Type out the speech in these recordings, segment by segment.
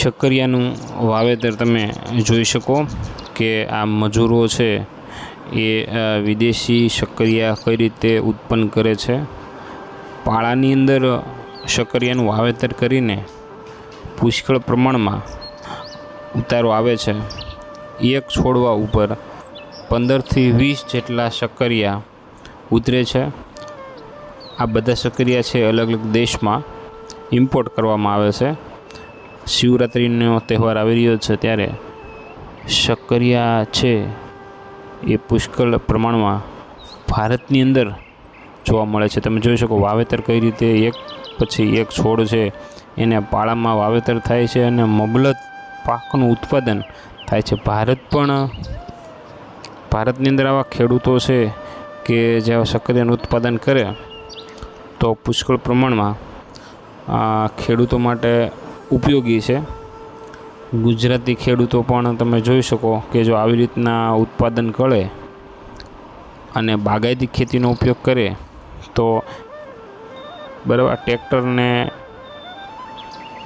શક્કરિયાનું વાવેતર તમે જોઈ શકો કે આ મજૂરો છે એ વિદેશી શક્કરિયા કઈ રીતે ઉત્પન્ન કરે છે. પાળાની અંદર શક્કરિયાનું વાવેતર કરીને પુષ્કળ પ્રમાણમાં ઉતારો આવે છે. એક છોડવા ઉપર પંદરથી વીસ જેટલા શક્કરિયા ઉતરે છે. આ બધા શક્કરિયા છે અલગ અલગ દેશમાં ઇમ્પોર્ટ કરવામાં આવે છે. શિવરાત્રિનો તહેવાર આવી રહ્યો છે ત્યારે શક્કરિયા છે એ પુષ્કળ પ્રમાણમાં ભારતની અંદર જોવા મળે છે. તમે જોઈ શકો વાવેતર કઈ રીતે એક પછી એક છોડ છે, એને પાળામાં વાવેતર થાય છે અને મબલત પાકનું ઉત્પાદન થાય છે. ભારત પણ, ભારતની અંદર આવા ખેડૂતો છે કે જેવા શક્કરિયાનું ઉત્પાદન કરે, તો પુષ્કળ પ્રમાણમાં ખેડૂતો માટે ઉપયોગી છે. ગુજરાતી ખેડૂતો પણ તમે જોઈ શકો કે જો આવી રીતના ઉત્પાદન કરે અને બાગાયતી ખેતીનો ઉપયોગ કરે, તો બરાબર ટ્રેક્ટરને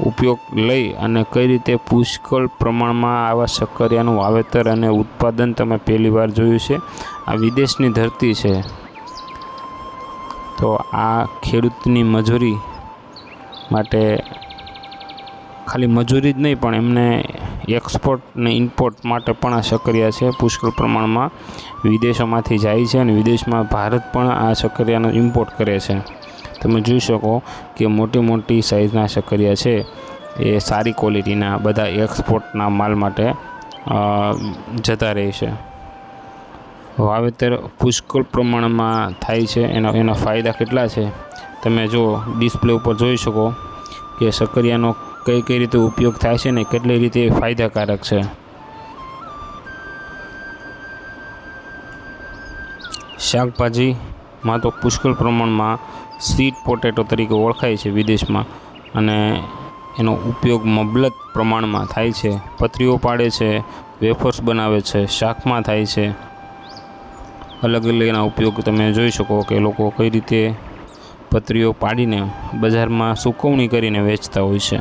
ઉપયોગ લઈ અને કઈ રીતે પુષ્કળ પ્રમાણમાં આવા શક્કરિયાનું વાવેતર અને ઉત્પાદન તમે પહેલી વાર જોયું છે. આ વિદેશની ધરતી છે. તો આ ખેડૂતની મજૂરી માટે ખાલી મજૂરી જ નહીં, પણ એમને એક્સપોર્ટ ને ઇમ્પોર્ટ માટે પણ આ સક્રિય છે. પુષ્કળ પ્રમાણમાં વિદેશોમાંથી જાય છે અને વિદેશમાં ભારત પણ આ સક્રિયાનો ઇમ્પોર્ટ કરે છે. તમે જોઈ શકો કે મોટી મોટી સાઇઝના સક્રિયા છે. એ સારી ક્વોલિટીના બધા એક્સપોર્ટના માલ માટે જતા રહે છે. વાવેતર પુષ્કળ પ્રમાણમાં થાય છે. એના એના ફાયદા કેટલા છે? તમે જો ડિસ્પ્લે ઉપર જોઈ શકો કે શક્કરિયાનો કઈ કઈ રીતે ઉપયોગ થાય છે ને કેટલી રીતે ફાયદાકારક છે? શાકભાજીમાં તો પુષ્કળ પ્રમાણમાં સ્વીટ પોટેટો તરીકે ઓળખાય છે વિદેશમાં અને એનો ઉપયોગ મબલત પ્રમાણમાં થાય છે. પથરીઓ પાડે છે, વેફર્સ બનાવે છે, શાકમાં થાય છે. અલગ અલગ એના ઉપયોગ તમે જોઈ શકો કે લોકો કઈ રીતે પથરીઓ પાડીને બજારમાં સુકવણી કરીને વેચતા હોય છે.